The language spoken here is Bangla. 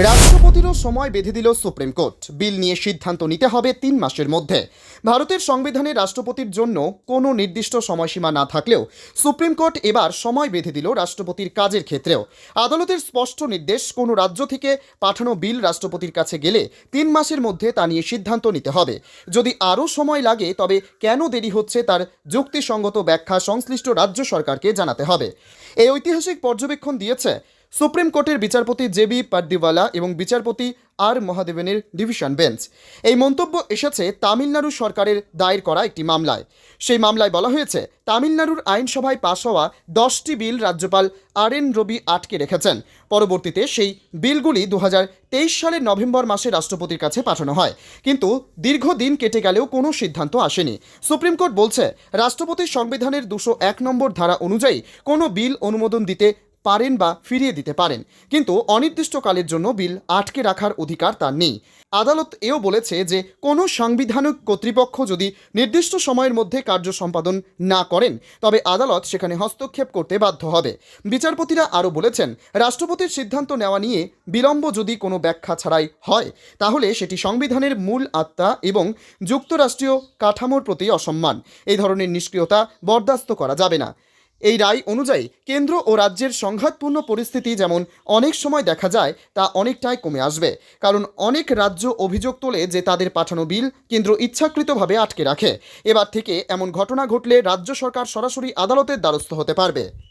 রাষ্ট্রপতিরও সময় বেঁধে দিল সুপ্রিম কোর্ট। বিল নিয়ে সিদ্ধান্ত নিতে হবে তিন মাসের মধ্যে। ভারতের সংবিধানে রাষ্ট্রপতির জন্য কোনো নির্দিষ্ট সময়সীমা না থাকলেও সুপ্রিম কোর্ট এবার সময় বেঁধে দিল রাষ্ট্রপতির কাজের ক্ষেত্রেও। আদালতের স্পষ্ট নির্দেশ, কোনো রাজ্য থেকে পাঠানো বিল রাষ্ট্রপতির কাছে গেলে তিন মাসের মধ্যে তা নিয়ে সিদ্ধান্ত নিতে হবে। যদি আরও সময় লাগে, তবে কেন দেরি হচ্ছে তার যুক্তিসঙ্গত ব্যাখ্যা সংশ্লিষ্ট রাজ্য সরকারকে জানাতে হবে। এই ঐতিহাসিক পর্যবেক্ষণ দিয়েছে সুপ্রিম কোর্টের বিচারপতি জেবি পাড্ডিওয়ালা এবং বিচারপতি আর মহাদেবনের ডিভিশন বেঞ্চ। এই মন্তব্য এসেছে তামিলনাড়ু সরকারের দায়ের করা একটি মামলায়। সেই মামলায় বলা হয়েছে, তামিলনাড়ুর আইনসভায় পাশ হওয়া দশটি বিল রাজ্যপাল আর এন রবি আটকে রেখেছেন। পরবর্তীতে সেই বিলগুলি দু হাজার তেইশ সালের নভেম্বর মাসে রাষ্ট্রপতির কাছে পাঠানো হয়। কিন্তু দীর্ঘদিন কেটে গেলেও কোনো সিদ্ধান্ত আসেনি। সুপ্রিম কোর্ট বলছে, রাষ্ট্রপতির সংবিধানের দুশো এক নম্বর ধারা অনুযায়ী কোনো বিল অনুমোদন দিতে পারেন বা ফিরিয়ে দিতে পারেন। কিন্তু অনির্দিষ্টকালের জন্য বিল আটকে রাখার অধিকার তার নেই। আদালত এও বলেছে যে, কোনো সাংবিধানিক কর্তৃপক্ষ যদি নির্দিষ্ট সময়ের মধ্যে কার্য সম্পাদন না করেন, তবে আদালত সেখানে হস্তক্ষেপ করতে বাধ্য হবে। বিচারপতিরা আরও বলেছেন, রাষ্ট্রপতির সিদ্ধান্ত নেওয়া নিয়ে বিলম্ব যদি কোনো ব্যাখ্যা ছাড়াই হয়, তাহলে সেটি সংবিধানের মূল আত্মা এবং যুক্তরাষ্ট্রীয় কাঠামোর প্রতি অসম্মান। এই ধরনের নিষ্ক্রিয়তা বরদাস্ত করা যাবে না। এই রায় অনুযায়ী কেন্দ্র ও রাজ্যের সংঘাতপূর্ণ পরিস্থিতি যেমন অনেক সময় দেখা যায়, তা অনেকটাই কমে আসবে। কারণ অনেক রাজ্য অভিযোগ তোলে যে তাদের পাঠানো বিল কেন্দ্র ইচ্ছাকৃতভাবে আটকে রাখে। এবার থেকে এমন ঘটনা ঘটলে রাজ্য সরকার সরাসরি আদালতের দ্বারস্থ হতে পারবে।